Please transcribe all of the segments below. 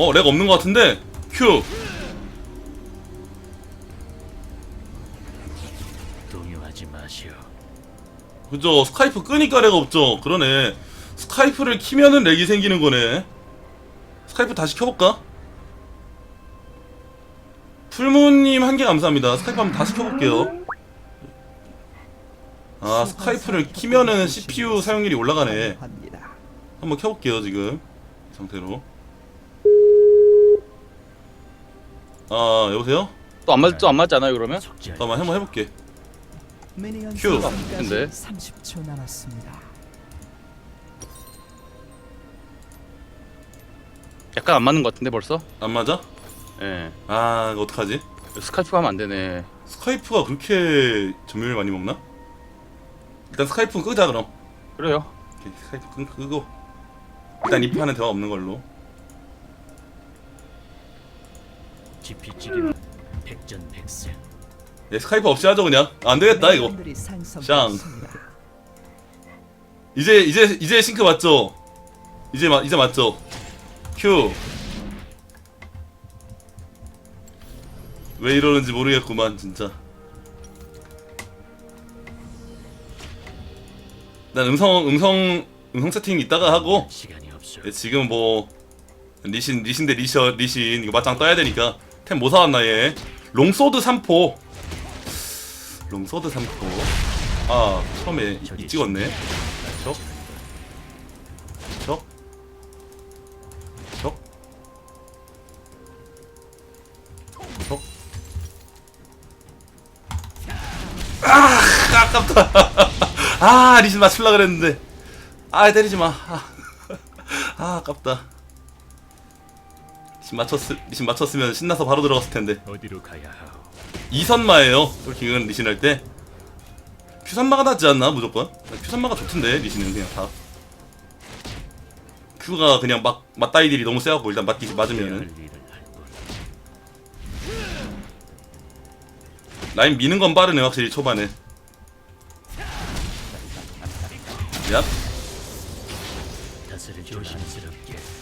예. 어, 렉 없는 것 같은데? 큐. 동요하지 마시오. 그죠. 스카이프 끄니까 렉 없죠. 그러네. 스카이프를 키면은 렉이 생기는 거네. 스카이프 다시 켜볼까? 풀무님 한 개 감사합니다. 스카이프 한번 다시 켜볼게요. 아, 스카이프를 키면은 CPU 사용률이 올라가네. 한번 켜볼게요, 지금. 이 상태로. 아, 여보세요? 또 안 맞, 또안 맞잖아요 그러면? 속죄할 잠깐만, 한번 해볼게. 큐. 근데? 30초 남았습니다. 약간 안 맞는 것 같은데 벌써? 안 맞아? 예. 아, 이거 어떡하지? 스카이프가 하면 안 되네. 스카이프가 그렇게 점유율 많이 먹나? 일단 스카이프 끄자 그럼 그래요. 오케이, 스카이프 끄, 끄고 일단 이 판은 대화 없는 걸로 지피찌개는 백전백승. 예, 스카이프 없이 하죠 그냥 아, 안 되겠다 이거 상성되었습니다. 이제 이제 이제 싱크 맞죠? 이제 마, 이제 맞죠? 큐. 왜 이러는지 모르겠구만 진짜. 난 음성 음성 음성 세팅 이따가 하고 시간이 없어. 예, 지금 뭐 리신 리신 대 리셔 리신 이거 맞짱 떠야 되니까 템 뭐 사왔나 얘 롱소드 3포 롱소드 3포 아 처음에 이, 이 찍었네 적? 적? 적? 적? 아 아깝다 아 리신 맞출라 그랬는데 아 때리지 마 아, 아 아깝다 리신 맞췄을 리신 맞췄으면 신나서 바로 들어갔을 텐데. 어디로 가야 하오? 이선마예요. 똘킹은 리신 할때. 큐선마가 낫지 않나 무조건? 큐선마가 좋던데 리신은 그냥 다. 큐가 그냥 막 맞다이들이 너무 세갖고 일단 맞기 맞으면은. 라인 미는 건 빠르네 확실히 초반에. 얍. 다스를 조심스럽게.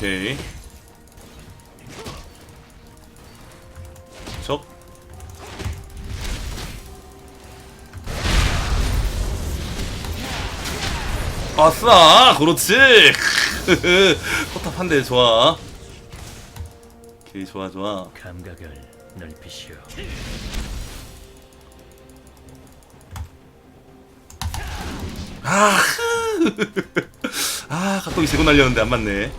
오케이. 적. 아싸 그렇지. 포탑 한 대 좋아. 오케이 좋아 좋아. 감각을 넓히시오. 아 각도기 재고 날렸는데 안 맞네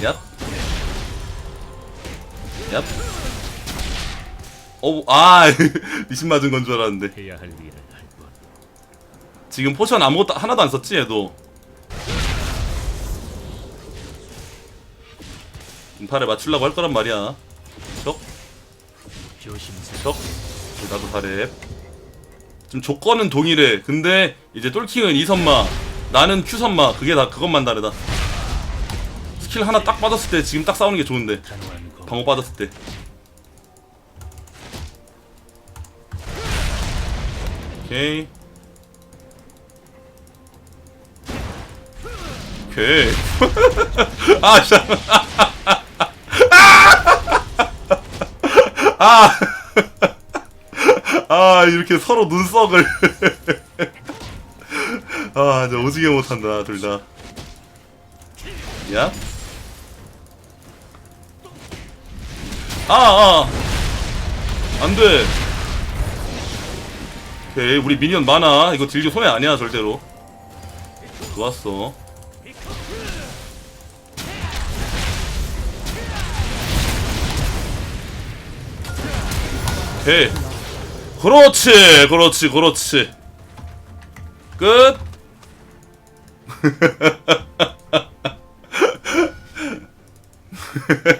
얍. 얍. 어, 아, 리신 맞은 건 줄 알았는데. 해야 할 일을 할 뿐. 지금 포션 아무것도, 하나도 안 썼지, 얘도. 인파를 맞추려고 할 거란 말이야. 적, 조심스럽게. 적. 나도 잘해. 지금 조건은 동일해. 근데, 이제 똘킹은 2선마, 나는 Q선마. 그게 다, 그것만 다르다. 스킬 하나 딱 빠졌을 때, 지금 딱 싸우는 게 좋은데. 방어 빠졌을 때. 오케이. 오케이. 아, 씨. 아. 아, 이렇게 서로 눈썹을. 아, 진짜 오지게 못한다, 둘 다. 야? 아, 아. 안 돼. 오케이, 우리 미니언 많아. 이거 딜교 손해 아니야, 절대로. 좋았어. 오케이. 그렇지, 그렇지, 그렇지. 끝.